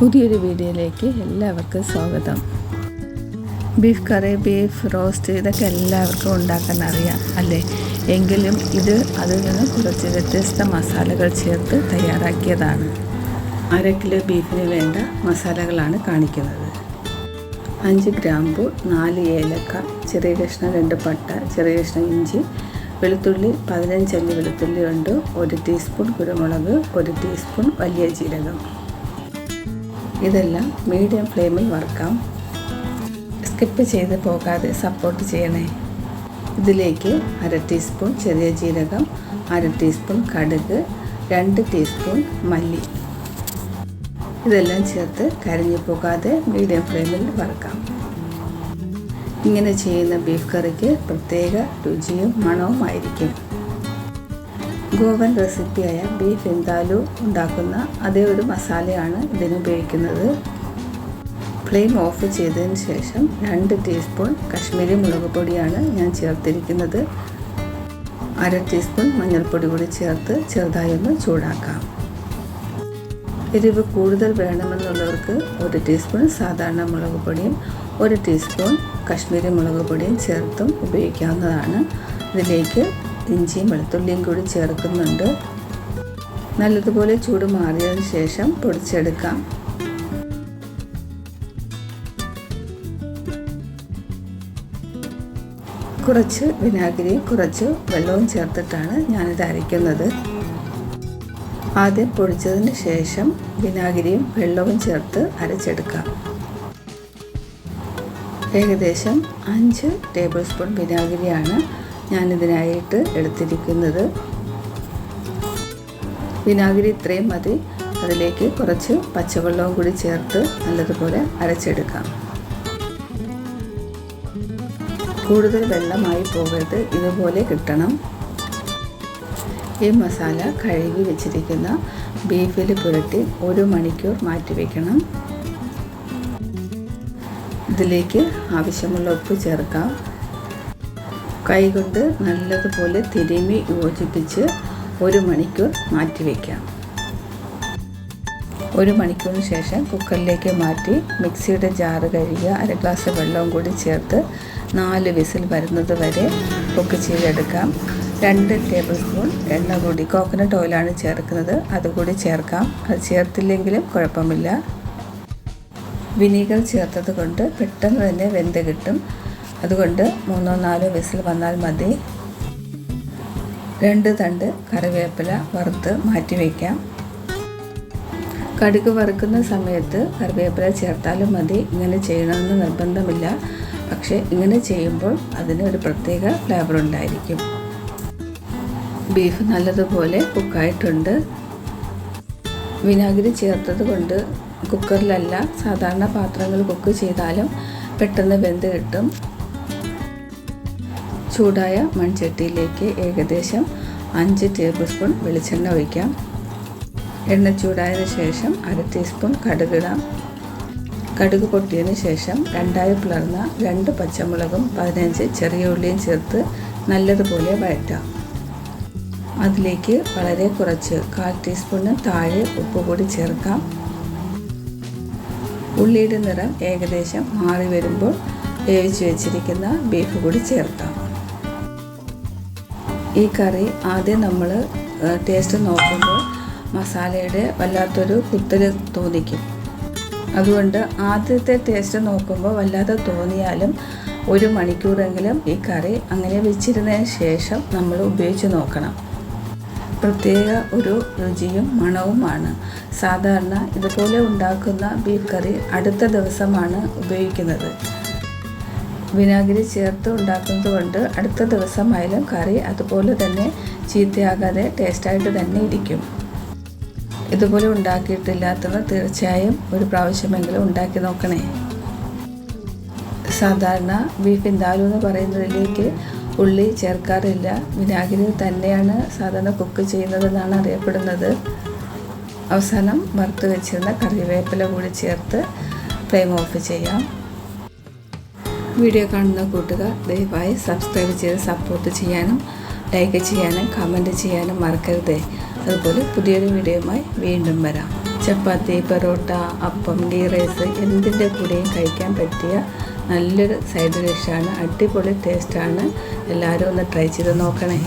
പുതിയൊരു വീഡിയോയിലേക്ക് എല്ലാവർക്കും സ്വാഗതം. ബീഫ് കറി ബീഫ് റോസ്റ്റ് ഇതൊക്കെ എല്ലാവർക്കും ഉണ്ടാക്കാൻ അറിയാം അല്ലേ? എങ്കിലും ഇത് അതിൽ നിന്ന് കുറച്ച് വ്യത്യസ്ത മസാലകൾ ചേർത്ത് തയ്യാറാക്കിയതാണ്. അര കിലോ ബീഫിന് വേണ്ട മസാലകളാണ് കാണിക്കുന്നത്. അഞ്ച് ഗ്രാമ്പു നാല് ഏലക്ക ചെറിയ കഷ്ണം രണ്ട് പട്ട ചെറിയ കഷ്ണം ഇഞ്ചി വെളുത്തുള്ളി പതിനഞ്ചല്ലി വെളുത്തുള്ളി ഉണ്ട് ഒരു ടീസ്പൂൺ കുരുമുളക് ഒരു ടീസ്പൂൺ വലിയ ജീരകം. ഇതെല്ലാം മീഡിയം ഫ്ലെയിമിൽ വറുക്കാം. സ്കിപ്പ് ചെയ്ത് പോകാതെ സപ്പോർട്ട് ചെയ്യണേ. ഇതിലേക്ക് അര ടീസ്പൂൺ ചെറിയ ജീരകം അര ടീസ്പൂൺ കടുക് രണ്ട് ടീസ്പൂൺ മല്ലി. ഇതെല്ലാം ചേർത്ത് കരിഞ്ഞു പോകാതെ മീഡിയം ഫ്ലെയിമിൽ വറുക്കാം. ഇങ്ങനെ ചെയ്യുന്ന ബീഫ് കറിക്ക് പ്രത്യേക രുചിയും മണവുമായിരിക്കും. ഗോവൻ റെസിപ്പിയായ ബീഫ് എന്താലു ഉണ്ടാക്കുന്ന അതേ ഒരു മസാലയാണ് ഇതിന് ഉപയോഗിക്കുന്നത്. ഫ്ലെയിം ഓഫ് ചെയ്തതിന് ശേഷം രണ്ട് ടീസ്പൂൺ കശ്മീരി മുളക് പൊടിയാണ് ഞാൻ ചേർത്തിരിക്കുന്നത്. അര ടീസ്പൂൺ മഞ്ഞൾപ്പൊടി കൂടി ചേർത്ത് ചെറുതായി ഒന്ന് ചൂടാക്കാം. എരിവ് കൂടുതൽ വേണമെന്നുള്ളവർക്ക് ഒരു ടീസ്പൂൺ സാധാരണ മുളക് പൊടിയും ഒരു ടീസ്പൂൺ കശ്മീരി മുളക് പൊടിയും ചേർത്തും ഉപയോഗിക്കാവുന്നതാണ്. ഇതിലേക്ക് ഇഞ്ചിയും വെളുത്തുള്ളിയും കൂടി ചേർക്കുന്നുണ്ട്. നല്ലതുപോലെ ചൂട് മാറിയതിന് ശേഷം പൊടിച്ചെടുക്കാം. കുറച്ച് വിനാഗിരിയും കുറച്ച് വെള്ളവും ചേർത്തിട്ടാണ് ഞാനിത് അരയ്ക്കുന്നത്. ആദ്യം പൊടിച്ചതിന് ശേഷം വിനാഗിരിയും വെള്ളവും ചേർത്ത് അരച്ചെടുക്കാം. ഏകദേശം അഞ്ച് ടേബിൾ സ്പൂൺ വിനാഗിരിയാണ് ഞാനിതിനായിട്ട് എടുത്തിരിക്കുന്നത്. വിനാഗിരി ഇത്രയും മതി. അതിലേക്ക് കുറച്ച് പച്ചവെള്ളവും കൂടി ചേർത്ത് നല്ലതുപോലെ അരച്ചെടുക്കാം. കൂടുതൽ വെള്ളമായി പോകരുത്. ഇതുപോലെ കിട്ടണം. ഈ മസാല കഴുകി വെച്ചിരിക്കുന്ന ബീഫിൽ പുരട്ടി ഒരു മണിക്കൂർ മാറ്റി വയ്ക്കണം ഇതിലേക്ക് ആവശ്യമുള്ള ഉപ്പ് ചേർക്കാം. കൈകൊണ്ട് നല്ലതുപോലെ തിരുമി യോജിപ്പിച്ച് ഒരു മണിക്കൂർ മാറ്റി വയ്ക്കാം. ഒരു മണിക്കൂറിന് ശേഷം കുക്കറിലേക്ക് മാറ്റി മിക്സിയുടെ ജാറ് കഴുകുക അര ഗ്ലാസ് വെള്ളവും കൂടി ചേർത്ത് നാല് വിസിൽ വരുന്നത് വരെ കുക്ക് ചെയ്തെടുക്കാം. രണ്ട് ടേബിൾ സ്പൂൺ എണ്ണ കൂടി കോക്കനട്ട് ഓയിലാണ് ചേർക്കുന്നത്. അതുകൂടി ചേർക്കാം. അത് ചേർത്തില്ലെങ്കിലും കുഴപ്പമില്ല. വിനീഗർ ചേർത്തത് കൊണ്ട് പെട്ടെന്ന് തന്നെ വെന്ത് കിട്ടും. അതുകൊണ്ട് മൂന്നോ നാലോ വിസിൽ വന്നാൽ മതി. രണ്ട് തണ്ട് കറിവേപ്പില വറുത്ത് മാറ്റി വയ്ക്കാം കടുക് വറുക്കുന്ന സമയത്ത് കറിവേപ്പില ചേർത്താലും മതി. ഇങ്ങനെ ചെയ്യണമെന്ന് നിർബന്ധമില്ല. പക്ഷേ ഇങ്ങനെ ചെയ്യുമ്പോൾ അതിന് ഒരു പ്രത്യേക ഫ്ലേവർ ഉണ്ടായിരിക്കും. ബീഫ് നല്ലതുപോലെ കുക്കായിട്ടുണ്ട് വിനാഗിരി ചേർത്തത് കൊണ്ട് കുക്കറിലല്ല സാധാരണ പാത്രങ്ങൾ കുക്ക് ചെയ്താലും പെട്ടെന്ന് വെന്ത് കിട്ടും. ചൂടായ മൺചട്ടിയിലേക്ക് ഏകദേശം അഞ്ച് ടേബിൾ സ്പൂൺ വെളിച്ചെണ്ണ ഒഴിക്കാം. എണ്ണ ചൂടായതിനു ശേഷം അര ടീസ്പൂൺ കടുകിടാം കടുക് പൊട്ടിയതിന് ശേഷം രണ്ടായി പിളർന്ന രണ്ട് പച്ചമുളകും പതിനഞ്ച് ചെറിയ ഉള്ളിയും ചേർത്ത് നല്ലതുപോലെ വഴറ്റാം. അതിലേക്ക് വളരെ കുറച്ച് കാൽ ടീസ്പൂണ് താഴെ ഉപ്പ് കൂടി ചേർക്കാം. ഉള്ളിയുടെ നിറം ഏകദേശം മാറി വരുമ്പോൾ വേവിച്ച് വെച്ചിരിക്കുന്ന ബീഫ് കൂടി ചേർക്കാം. ഈ കറി ആദ്യം നമ്മൾ ടേസ്റ്റ് നോക്കുമ്പോൾ മസാലയുടെ വല്ലാത്തൊരു കുത്തൽ തോന്നിക്കും. അതുകൊണ്ട് ആദ്യത്തെ ടേസ്റ്റ് നോക്കുമ്പോൾ വല്ലാതെ തോന്നിയാലും ഒരു മണിക്കൂറെങ്കിലും ഈ കറി അങ്ങനെ വെച്ചിരുന്നതിന് ശേഷം നമ്മൾ ഉപയോഗിച്ച് നോക്കണം. പ്രത്യേക ഒരു രുചിയും മണവുമാണ്. സാധാരണ ഇതുപോലെ ഉണ്ടാക്കുന്ന ബീഫ് കറി അടുത്ത ദിവസമാണ് ഉപയോഗിക്കുന്നത്. വിനാഗിരി ചേർത്ത് ഉണ്ടാക്കുന്നത് കൊണ്ട് അടുത്ത ദിവസമായാലും കറി അതുപോലെ തന്നെ ചീത്തയാകാതെ ടേസ്റ്റായിട്ട് തന്നെ ഇരിക്കും. ഇതുപോലെ ഉണ്ടാക്കിയിട്ടില്ലാത്തവർ തീർച്ചയായും ഒരു പ്രാവശ്യമെങ്കിലും ഉണ്ടാക്കി നോക്കണേ. സാധാരണ ബീഫ് ഇന്താലു എന്ന് പറയുന്നതിലേക്ക് ഉള്ളി ചേർക്കാറില്ല. വിനാഗിരി തന്നെയാണ് സാധാരണ കുക്ക് ചെയ്യുന്നതെന്നാണ് അറിയപ്പെടുന്നത്. അവസാനം വറുത്ത് വെച്ചിരുന്ന കറിവേപ്പില കൂടി ചേർത്ത് ഫ്ലെയിം ഓഫ് ചെയ്യാം. വീഡിയോ കാണുന്ന കൂട്ടുകാർ ദയവായി സബ്സ്ക്രൈബ് ചെയ്ത് സപ്പോർട്ട് ചെയ്യാനും ലൈക്ക് ചെയ്യാനും കമന്റ് ചെയ്യാനും മറക്കരുതേ. അതുപോലെ പുതിയൊരു വീഡിയോയുമായി വീണ്ടും വരാം. ചപ്പാത്തി പൊറോട്ട അപ്പം ഗീ റൈസ് എന്തിന്റെ കൂടെയും കഴിക്കാൻ പറ്റിയ നല്ലൊരു സൈഡ് ഡിഷാണ് അടിപൊളി ടേസ്റ്റാണ് എല്ലാവരും ഒന്ന് ട്രൈ ചെയ്ത് നോക്കണേ.